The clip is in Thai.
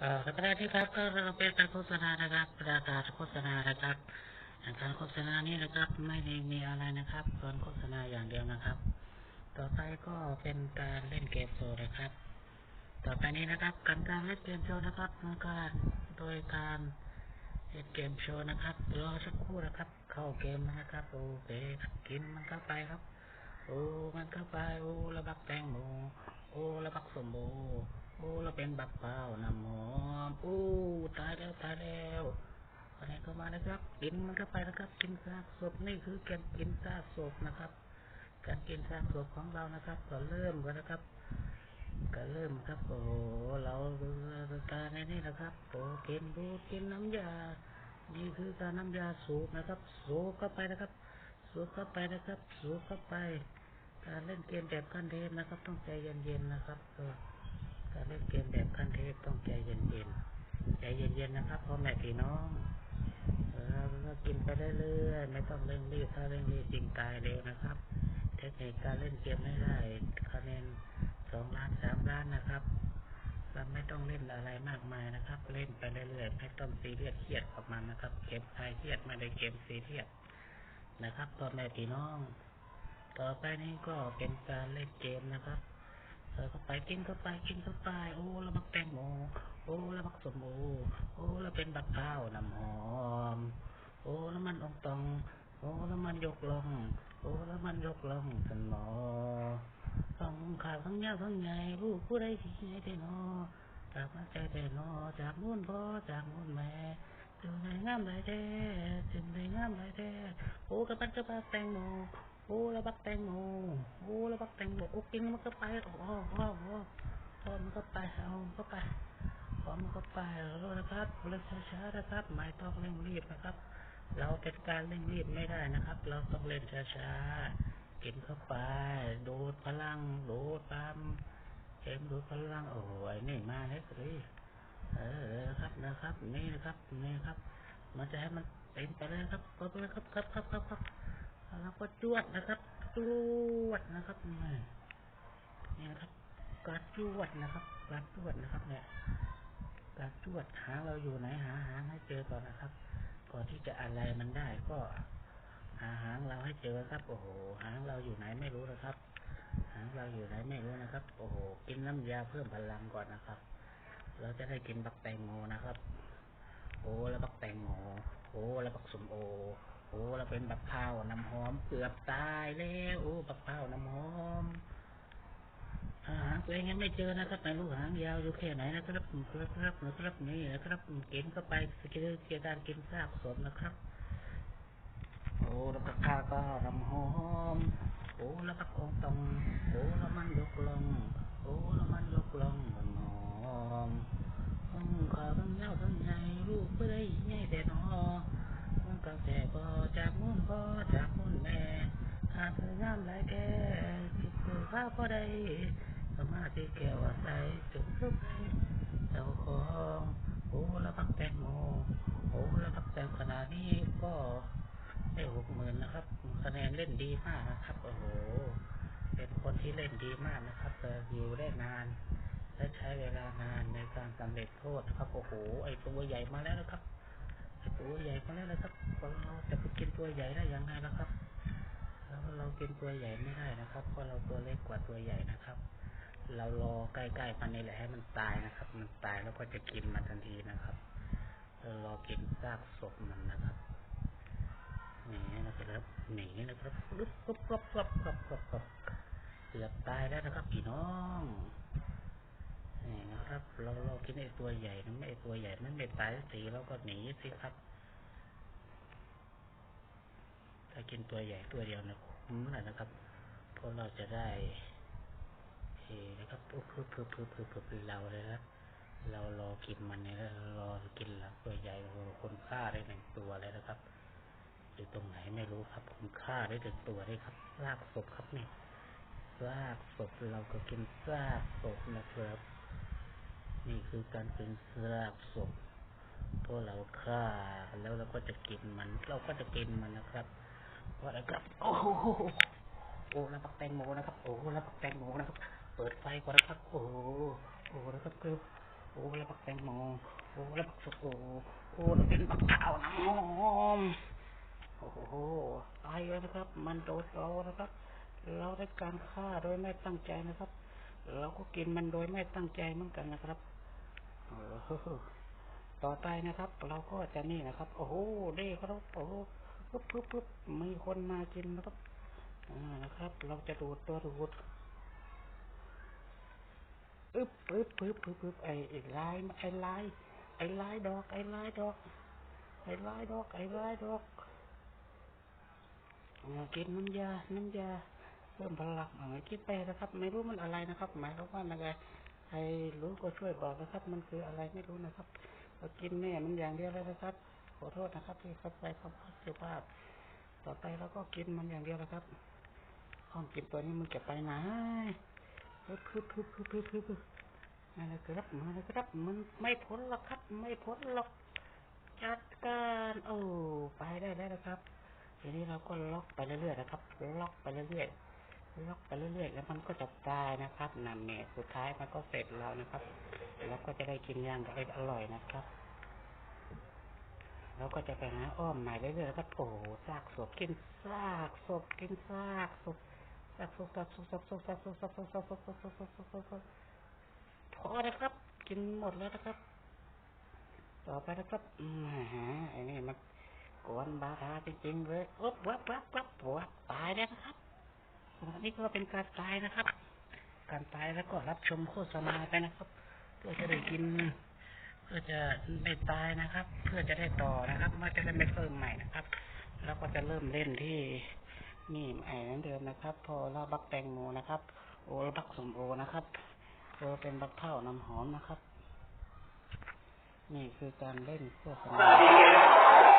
เอ่อประที่ครับก็เราเป็นการโฆษณานะครับประกาศโฆษณานะครับการโฆษณานี้นะครับไม่ได้มีอะไรนะครับการโฆษณาอย่างเดียวนะครับ ต่อไปก็เป็นการเล่นเกมโชว์นะครับ ต่อไปนี้นะครับการการเล่นเกมโชว์นะครับการโดยการเล่นเกมโชว์นะครับรอสักครู่นะครับ เข้าเกมนะครับโอเคครับกินมันเข้าไปครับโอ้มันเข้าไปโอ้ระบักแตงโมโอ้ระบักสมโม โอ้เราเป็นบักเปล่านำหอมโอ้ตายแล้วตายแล้วอะไรก็มานะครับกินมันเข้าไปนะครับกินซากศพนี่คือการกินซากศพนะครับ การกินซากศพของเรานะครับ ก็เริ่มกันนะครับ ก็เริ่มครับโอ้เรากาในนี่นะครับโอ้กินดูกินน้ำยา นี่คือการน้ำยาสูบนะครับสูบเข้าไปนะครับ สูบเข้าไปนะครับสูบเข้าไป การเล่นเกมแบบขั้นเทพนะครับ ต้องใจเย็นๆนะครับเออ การเล่นเกมแบบขั้นเทพต้องใจเย็นๆ ใจเย็นๆนะครับพ่อแม่พี่น้อง เออก็กินไปเรื่อยๆ ไม่ต้องเร่งรีบ ถ้าเร่งรีบจริงตายเร็วนะครับ เทคนิคการเล่นเกมไม่ได้คะแนนสองล้านสามล้านนะครับเราไม่ต้องเล่นอะไรมากมายนะครับ เล่นไปเรื่อยๆ ไม่ต้องซีเรียสเครียดกับมันนะครับ เกมคลายเครียดไม่ได้เกมซีเรียสนะครับพ่อแม่พี่น้อง ต่อไปนี้ก็เป็นการเล่นเกมนะครับ ออเข้าไปกินเข้าไปกินเข้าไป โอ้ล้วบักแตงโมโอ้ล้วบักสมโอโอ้ล้วเป็นบักข้าวน้ำหอม โอ้ล้วมันองตอง โอ้ล้วมันยกลงโอ้ล้วมันยกลงทันหมอต้องขาทั้งยาวทั้งใหญ่ลูกผู้ใดที่ไหนได้นอจากมาใจได้นอจากมุ่นพ่อจากมุ่นแม่จึงได้งามได้แท้จึงได้งามได้แท้โอ้กระปันกระปันแตงโม โอ้แล้วบักแตงโมโอ้แล้วบักแตงโมโอ้กินมันก็ไปโอ้โอ้โอ้โอ้พอมันก็ไปเอามันก็ไปพอมันก็ไปแล้วนะครับเล่นช้าๆนะครับไม่ต้องเร่งรีบนะครับ เราเป็นการเร่งรีบไม่ได้นะครับ เราต้องเล่นช้าๆกินเข้าไปดูดพลังดูดปั๊มเข็มดูดพลังโอ้ยนี่มาเลยสิเออครับนะครับ นี่นะครับนี่ครับ มันจะให้มันเต็มไปเลยครับก็เลยครับครับครับครับครับ แล้วก็จวดนะครับจวดนะครับนี่นี่นะครับการจวดนะครับการจวดนะครับ เนี่ยการจวดหางเราอยู่ไหนหาหางให้เจอก่อนนะครับ ก่อนที่จะอะไรมันได้ก็หาหางเราให้เจอครับ โอ้โหหางเราอยู่ไหนไม่รู้นะครับ หางเราอยู่ไหนไม่รู้นะครับ โอ้โหกินน้ำยาเพิ่มพลังก่อนนะครับ เราจะได้กินบักแตงโมนะครับ โอ้แล้วบักแตงโมโอ้แล้วบักสมโอ โอ้แล้วเป็นบักเผาวน้ำหอมเกือบตายแล้วโอ้บักเผาวน้ำหอมหางตัวเองยังไม่เจอนะครับไม่รู้หางยาวอยู่แค่ไหนนะครับครับครับนะครับนี่นะครับเกินเข้าไปสกิลเกียการกินซากศพนะครับ โอ้แล้วก็ข้าก็น้ำหอม โอ้แล้วก็องตองโอ้แล้วมันยกลงโอ้แล้วมันยกลงน้ำหอมอืมข้าวทั้งเน่าทั้งใหญ่ลูกไม่ได้ใหญ่แต่นอ มันก็แต่พอจากมุ่นพ่จากมุ่นแม่หาเธองามหลายแก่จิตคือข้าวพอได้สมาธิแก้วใสจุกทุกไปเจ้าของโอ้ล้วพักแตงโมโอ้ล้วพักแตงขนาดนี้ก็ได้หกหมื่นนะครับ คะแนนเล่นดีมากนะครับ โอ้โห เป็นคนที่เล่นดีมากนะครับแต่อยู่ได้นานและใช้เวลานานในการสำเร็จโทษครับ โอ้โห ไอตัวใหญ่มาแล้วนะครับ ตัวใหญ่มาแล้วนะครับเราจะไปกินตัวใหญ่ได้ยังไงนะครับแล้วเรากินตัวใหญ่ไม่ได้นะครับ เพราะเราตัวเล็กกว่าตัวใหญ่นะครับ เรารอใกล้ๆมันนี่แหละให้มันตายนะครับ มันตายแล้วก็จะกินมันทันทีนะครับเรารอกินซากศพมันนะครับหนีนะครับหนีนะครับรุบกรุ๊บกรุ๊บกรุ๊บกรุ๊บรุบรุบเกือบตายแล้วนะครับพี่น้อง ครับ เราเรากินไอ้ตัวใหญ่มันไม่ไอ้ตัวใหญ่มันไม่ตายสีเราก็หนีสิครับ ถ้ากินตัวใหญ่ตัวเดียวนะคุ้มเลยนะครับเพราะเราจะได้เฮนะครับปุ๊บปุ๊บปุ๊บปุ๊บปุ๊บปุ๊บเราเลยครับเรารอกินมันเนี่ยรอกินลังตัวใหญ่คนฆ่าได้หนึ่งตัวเลยนะครับอยู่ตรงไหนไม่รู้ครับผมฆ่าได้ถึงตัวเลยครับซากศพครับนี่ซากศพเราก็กินซากศพนะครับ นี่คือการกินซากศพเพราะเราฆ่าแล้วเราก็จะกินมัน เราก็จะกินมันนะครับเพราะอะไรครับ โอ้โหโอ้แล้วปักแตงโมนะครับ โอ้แล้วปักแตงโมนะครับ เปิดไฟก่อนนะครับ โอ้โอ้แล้วครับคือโอ้แล้วบักแตงโมโอ้แล้วบักสุกโอ้โอ้แล้วเป็นบักเต้าน้ำหอมโอ้โหตายแล้วนะครับ มันโดนเรานะครับ เราได้การฆ่าโดยไม่ตั้งใจนะครับ เราก็กินมันโดยไม่ตั้งใจเหมือนกันนะครับ ต่อไปนะครับ เราก็จะนี่นะครับ โอ้โหเด้ครับโอ้ปึ๊บปึ๊บปึ๊บมีคนมากินนะครับอ่านะครับ เราจะดูดตัวดูดอึ๊บปึ๊บปึ๊บปึ๊บปึ๊บไอ้ไอ้ลายไอ้ลายไอ้ลายดอก ไอ้ลายดอก ไอ้ลายดอก ไอ้ลายดอกอ่ากินน้ำยา น้ำยาเพิ่มพลังอะไรคิดไปนะครับ ไม่รู้มันอะไรนะครับ หมายความว่าอะไร ใครรู้ก็ช่วยบอกนะครับ มันคืออะไรไม่รู้นะครับเรากินแม่มันอย่างเดียวเลยนะครับ ขอโทษนะครับที่เข้าใจคำพูดสุภาพ ต่อไปเราก็กินมันอย่างเดียวนะครับห้องกินตัวนี้มันจะไปไหนฮึบฮึบฮึบฮึบฮึบฮึบฮึบมาเลยครับมาเลยครับ มันไม่พ้นหรอกครับ ไม่พ้นหรอกจัดการโอ้ไปได้แล้วครับทีนี้เราก็ล็อกไปเรื่อยๆนะครับ ล็อกไปเรื่อยๆ ล็อกไปเรื่อยๆแล้วมันก็จะตายนะครับนั่นเนี่ยสุดท้ายมันก็เสร็จแล้วนะครับ แล้วก็จะได้กินย่างอร่อยนะครับเราก็จะไปหาอ้อมใหม่เรื่อยๆแล้วก็โอ้โหซากศพกินซากศพกินซากศพซากศพซากศพซากศพซากศพซากศพซากศพซากศพซากศพซากศพพอแล้วครับ กินหมดแล้วนะครับ ต่อไปนะครับอืมฮะไอ้นี่มันกวนบาทาจริงๆเลยอ๊บวับวับวับวับตายแล้วนะครับ นนี้ก็เป็นการตายนะครับ การตายแล้วก็รับชมโฆษณาไปนะครับเพื่อจะได้กิน เพื่อจะไม่ตายนะครับ เพื่อจะได้ต่อนะครับไม่จะได้ไม่เพิ่มใหม่นะครับ แล้วก็จะเริ่มเล่นที่นี่ไอ้นั้นเดิมนะครับ พอเราบักแตงโมนะครับ โอ้บักสมโอนะครับโอเป็นบักเท่าน้ำหอมนะครับ นี่คือการเล่นโฆษณา